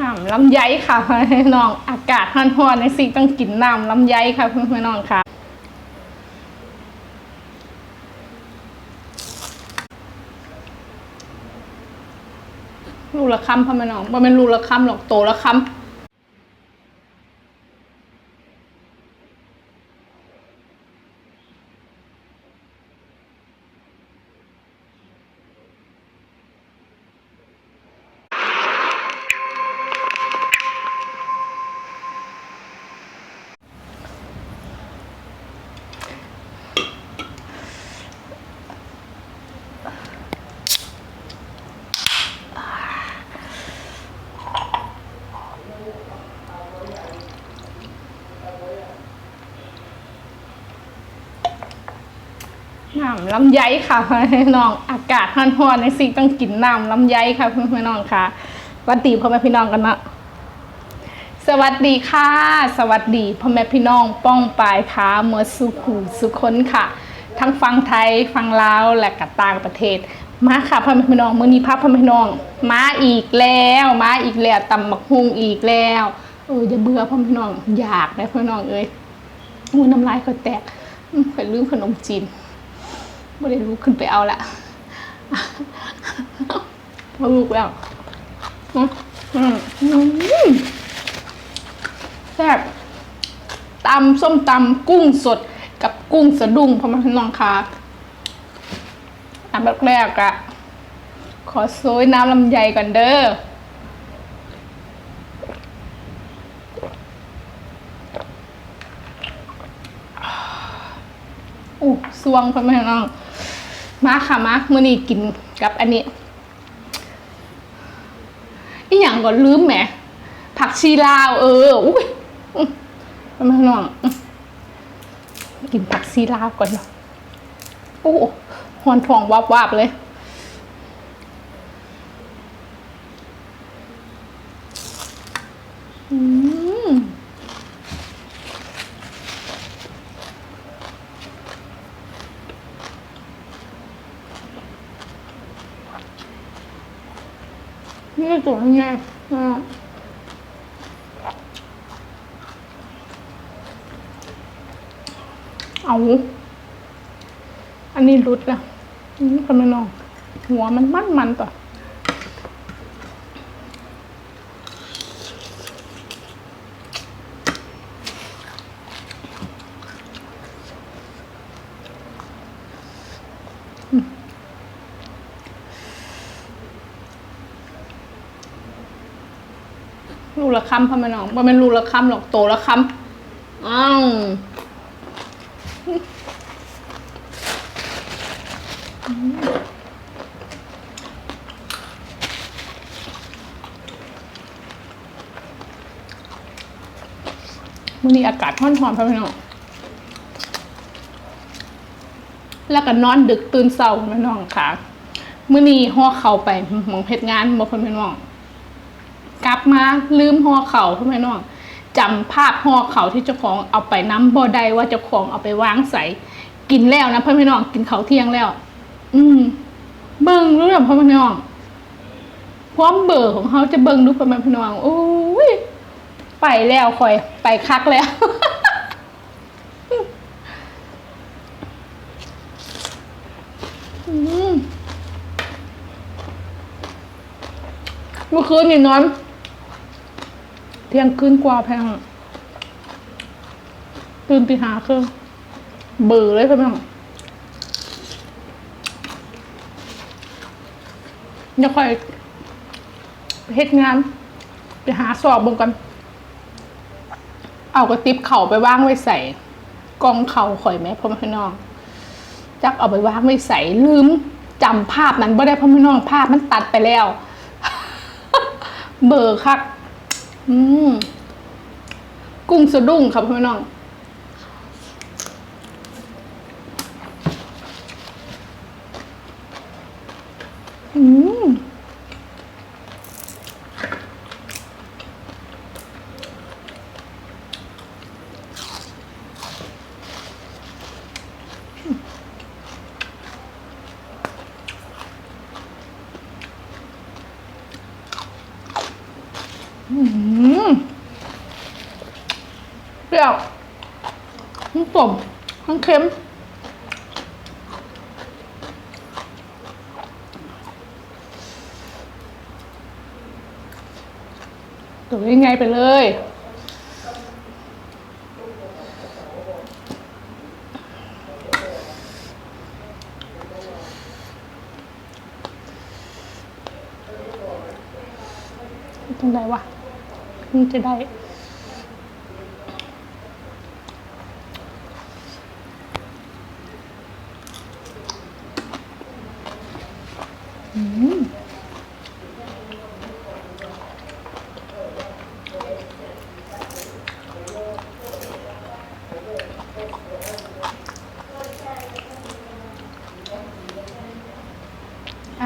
น้ำลำไยค่ะพี่น้อง อากาศร้อนๆในสิต้องกินน้ำลำไยค่ะพี่น้องค่ะลูกละคำพ่อแม่น้องบ่เป็นลูกละคำหรอกโตละคำ น้ำลำไยค่ะพี่น้อง อากาศร้อนๆในสิต้องกินน้ำลำไยค่ะพี่น้องค่ะวัสดีพ่อแม่พี่น้องกันนะสวัสดีค่ะ สวัสดีพ่อแม่พี่น้องป้องปลายค่ะเมื่อสุขูสุคนค่ะ ทั้งฟังไทยฟังลาวและกับต่างประเทศ มาค่ะพ่อแม่พี่น้องมือนี้พาพ่อแม่พี่น้องมาอีกแล้ว มาอีกแล้วตำบักฮุงอีกแล้วเอออย่าเบื่อพ่อแม่พี่น้องอยากนะพ่อแม่พี่น้องเอ้ยอู้น้ำลายก็แตกอืมข่อยลืมขนมจีน ไม่ได้ลุกขึ้นไปเอาละมาลุกแล้วอืมอืมอืมแซ่บตำส้มตำกุ้งสดกับกุ้งสะดุ้งพอม่พี่น้องค่ะอันดับแรกอะขอโซยน้ำลำไยก่อนเด้ออู้สวงพ่อแม่น้อง มาค่ะมาเมื่อนี้กินกับอันนี้อีหยังก่อนลืมแหมผักชีลาว เอออุ้ยอื้อพ่อแม่น้องกินผักชีลาวก่อนเนาะโอ้หอนทองวับวับๆเลยอืม นี่ก็ตัว ง่ายเอา อันนี้รุดละนี่คนไม่นอง หัวมันมันมันต่อ คำพ่อแม่น้องมันเป็นลูกละคำหรอกโตละคำอ้าวมื่อนี้อากาศร้อนๆพ่อแม่น้องแล้วก็นอนดึกตื่นเช้าพ่อแม่น้องค่ะมื่อนี้ห่อเข่าไปมองเพชรงานบ่พ่อแม่น้อง มาลืมห่อเข่าพ่อแม่น้องจำภาพห่อเข่าที่เจ้าของเอาไปน้ำบ่ได้ว่าเจ้าของเอาไปวางใส่กินแล้วนะพ่อแม่น้องกินเขาเที่ยงแล้ว อืม เบิ่งรู้แบบพ่อแม่น้องความเบื่อของเขาจะเบิ่งดูพ่อแม่พี่น้องโอ้ยไปแล้วคอย ไปคักแล้วอืมเมื่อคืนนี่นอน ที่ยงคืนกว่าแพงตื่นตีหาครึ่งเบื่อเลยพ่อแม่อย่าค่อยเฮ็ดงาน ไปหาสอบบงกัน เอากระติบเข่าไปว่างไว้ใส่กองเข่าข่อยไหมพ่อแม่พี่น้อง จักเอาไปวางไว้ใส่ลืมจำภาพนั้นบ่ได้พ่อแม่น้องภาพมันตัดไปแล้ว เบอร์คัก อืมกุ้งสะดุ้งครับพี่น้อง อืม อืมเปรี้ยว มทั้งเค็มตัวยังไงไปเลยตรงไหนวะนี่จะได้ อา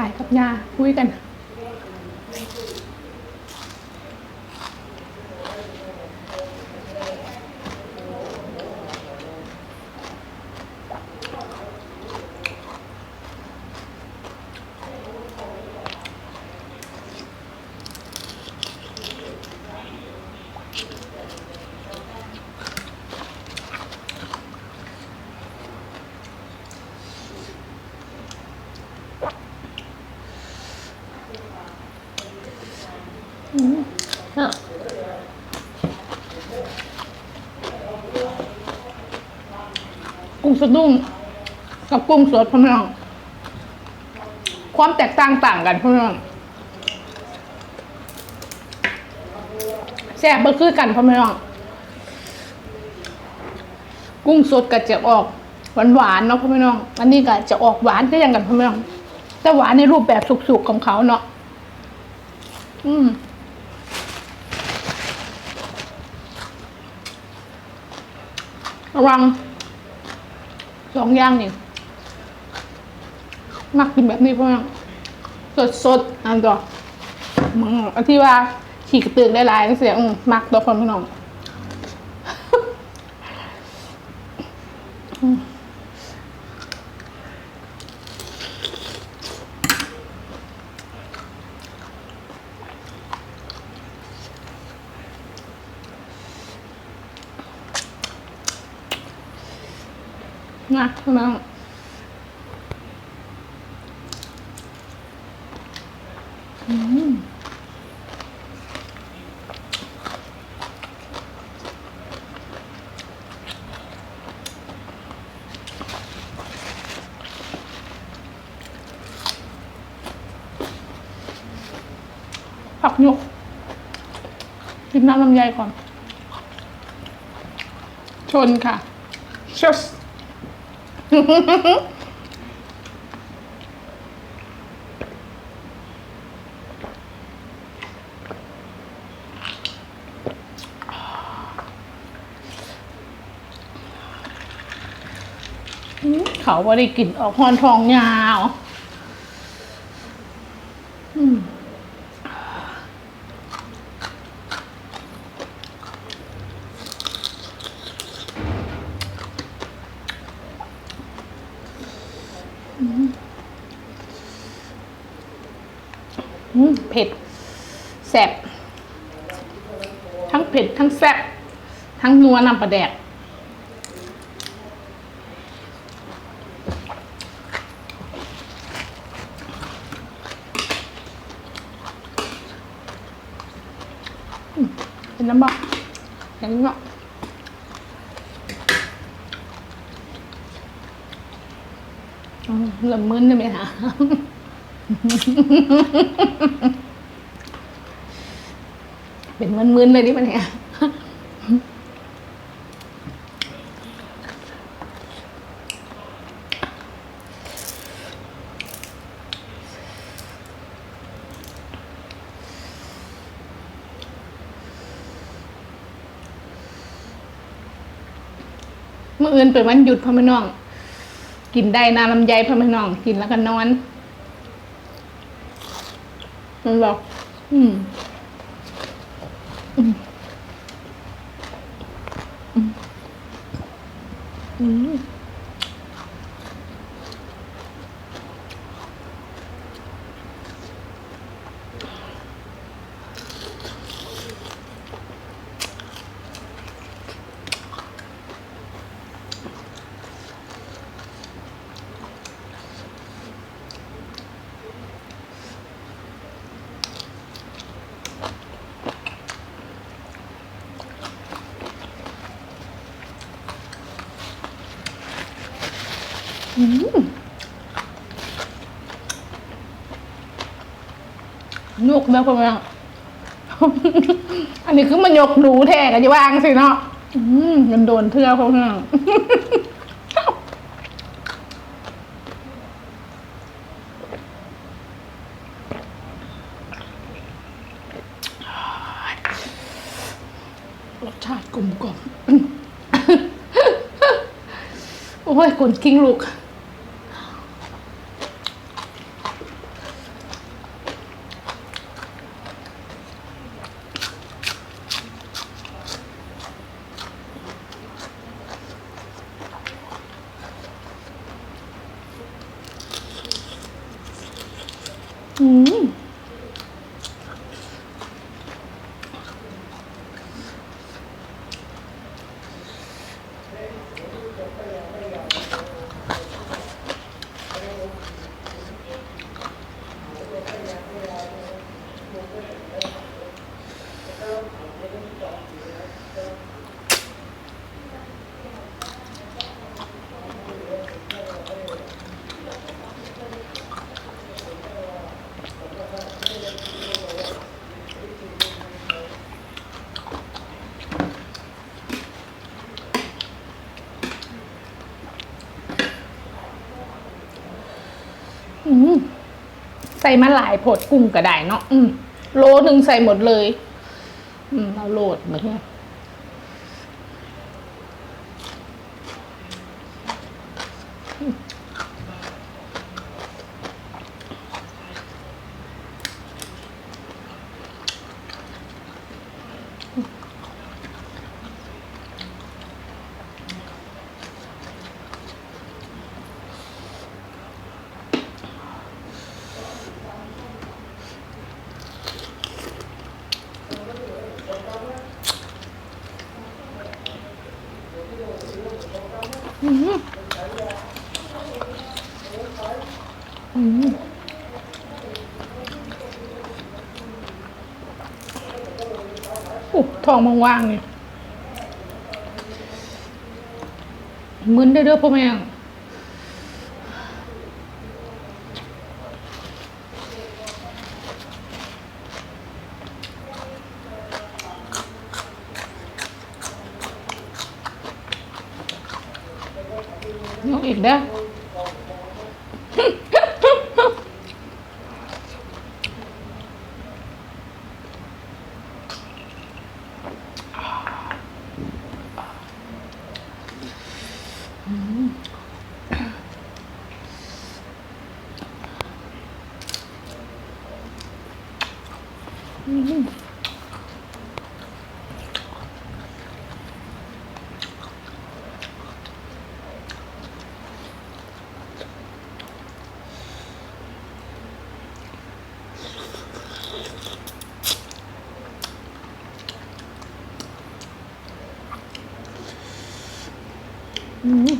ยกับยาคุยกัน อะ กุ้ง สะดุ้งกับกุ้งสดพ่อแม่น้อง ความแตกต่างต่างกันพ่อแม่น้องแซ่บเบอร์คือกันพ่อแม่น้อง กุ้งสดก็จะออกหวานหวานๆเนาะพ่อแม่น้อง อันนี้ก็จะออกหวานก็ยังกันพ่อแม่น้อง แต่หวานในรูปแบบสุกๆของเขาเนาะ อืมระวัง สองอย่างนี่มักกินแบบนี้เพราะว่าสดสดๆอันต่อมึงอันที่ว่าขี่กระตือได้หลายเสียงมักตัวคนพี่น้อง นะพี่น้องผักหยกกินน้ำลำไยก่อน ชนค่ะชสอื้อ เขาว่าได้กลิ่นออกฮอนทองยาวอืมอืมเผ็ดแซ่บ ทั้งเผ็ด ทั้งแซ่บทั้งนัวนำปลาแดก เป็นน้ำบอกอย่างนี้เนาะอืมเริ่มมึนเลยไหมคะ เป็นมึนๆเลยนี่มันเนี่ยเมื่ออื่นเป็นวันหยุดพ่อแม่น้อง กินได้นาลำไยพ่อแม่น้อง กินแล้วก็นอนมันบอกอืม อืม อืม ยกแล้วพ่อแม่อันนี้คือมันยกดูแท้กันจะวางสิเนาะมันโดนเทือกพ่อแม่รสชาติกลมกล่อมโอ้ยกลกิ้งลูก ใส่มาหลายผดกุ้งก็ได้เนาะอืมโลหนึ่งใส่หมดเลย อืมเราโหลดเหมือนกันอืมอุ๊ย ทองว่างๆเนี่ยมึนได้อเด้อพ่อแม่งยกอีกเด้อ อืม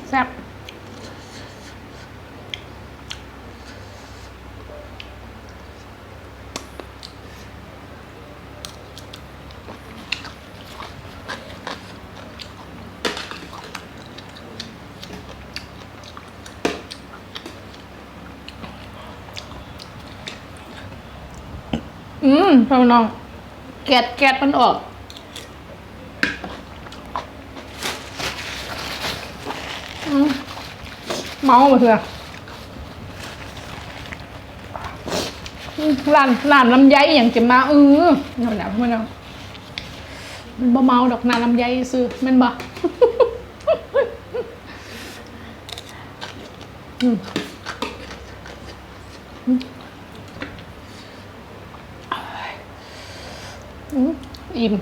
แซ่บ อืมพ่อน้อง แกดแกดมันออก อืมเมาหมดเลยอืมร้านร้านลำไยอย่างจะมาเออเดี๋ยวนะพ่อน้องมันบ่เมาดอกนาลำไยซื้อแมันบ่อืมอืมอืม อิ่ม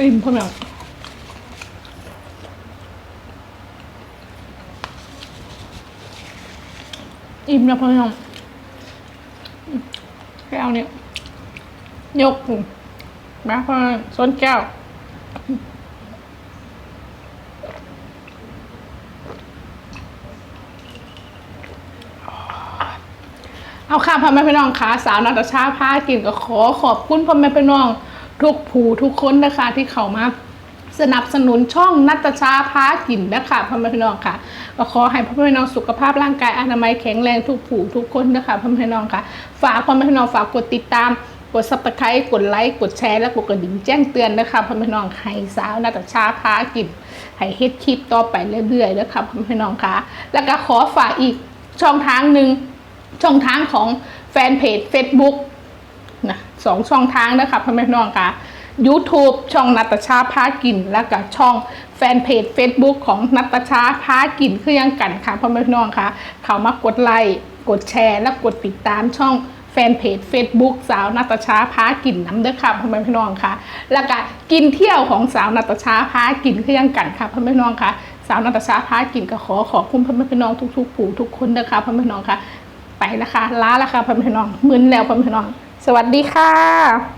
อิ่มพอแม่อิ่มแล้วพ่อแม่แก้วเนี่ยยกแม่พ่อส้นแก้ว เอาค่ะพ่อแม่พี่น้องค่ะสาวนาตาชาพากินก็ขอขอบคุณพ่อแม่พี่น้องทุกผู้ทุกคนนะคะที่เข้ามาสนับสนุนช่องนัตชาพากินนะคะพ่อแม่พี่น้องค่ะก็ขอให้พ่อแม่พี่น้องสุขภาพร่างกายอนามัยแข็งแรงทุกผู้ทุกคนนะคะพ่อแม่พี่น้องค่ะ ฝากพ่อแม่พี่น้องฝากกดติดตาม กดซับสไครต์กดไลค์กดแชร์และกดกระดิ่งแจ้งเตือนนะคะพ่อแม่พี่น้องให้สาวนาตชาพากินให้เฮ็ดคลิปต่อไปเรื่อยๆนะคะพ่อแม่พี่น้องค่ะ แล้วก็ขอฝากอีกช่องทางหนึ่ง ช่องทางของแฟนเพจ Facebook นะสองช่องทางนะคะพ่อแม่พี่น้องค่ะ YouTube ช่องนัตชาพากิน แล้วก็ช่องแฟนเพจ Facebook ของนัตชาพากินคือยังกันค่ะพ่อแม่พี่น้องค่ะเขามากดไลค์กดแชร์และกดติดตามช่องแฟนเพจ Facebook สาวนัตชาพากินน้ำเด้อค่ะพ่อแม่พี่น้องค่ะ แล้วก็กินเที่ยวของสาวนัตชาพากินคือยังกันค่ะพ่อแม่พี่น้องค่ะสาวนัตชาพากินก็ขอขอบคุณพ่อแม่พี่น้องทุกๆผู้ทุกคนนะคะพ่อแม่พี่น้องค่ะ ไปแล้วค่ะล้าแล้วค่ะพ่อแม่พี่น้องมึนแล้วพ่อแม่พี่น้อง สวัสดีค่ะ